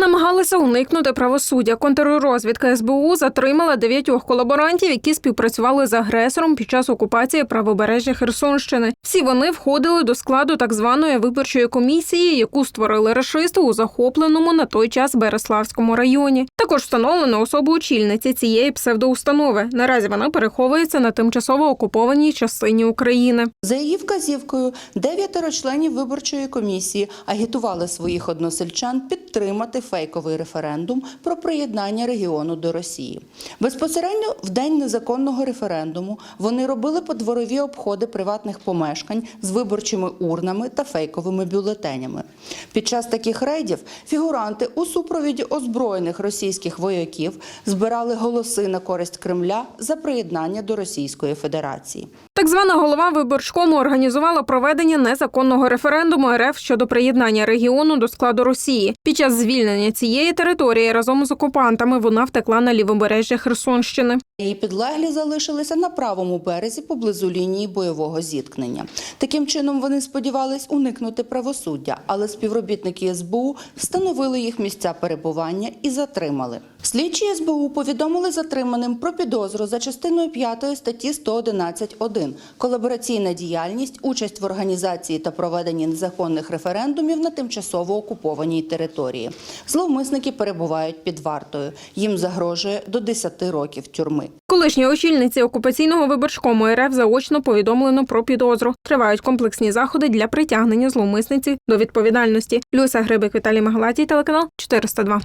Намагалися уникнути правосуддя. Контррозвідка СБУ затримала дев'ятьох колаборантів, які співпрацювали з агресором під час окупації правобережжя Херсонщини. Всі вони входили до складу так званої виборчої комісії, яку створили рашисти у захопленому на той час Береславському районі. Також встановлено особу очільниці цієї псевдоустанови. Наразі вона переховується на тимчасово окупованій частині України. За її вказівкою, дев'ятеро членів виборчої комісії агітували своїх односельчан підтримати фейковий референдум про приєднання регіону до Росії. Безпосередньо в день незаконного референдуму вони робили подворові обходи приватних помешкань з виборчими урнами та фейковими бюлетенями. Під час таких рейдів фігуранти у супровіді озброєних російських вояків збирали голоси на користь Кремля за приєднання до Російської Федерації. Так звана голова виборчкому організувала проведення незаконного референдуму РФ щодо приєднання регіону до складу Росії. Під час звільнення цієї території разом з окупантами вона втекла на лівобережжя Херсонщини. Її підлеглі залишилися на правому березі поблизу лінії бойового зіткнення. Таким чином вони сподівались уникнути правосуддя, але співробітники СБУ встановили їх місця перебування і затримали. Слідчі СБУ повідомили затриманим про підозру за частиною 5 статті 111.1 колабораційна діяльність, участь в організації та проведенні незаконних референдумів на тимчасово окупованій території. Зловмисники перебувають під вартою. Їм загрожує до 10 років тюрми. Колишній очільниці окупаційного виборчкому РФ заочно повідомлено про підозру. Тривають комплексні заходи для притягнення зловмисниці до відповідальності. Люся Грибик, Віталій Магалатій, телеканал 402.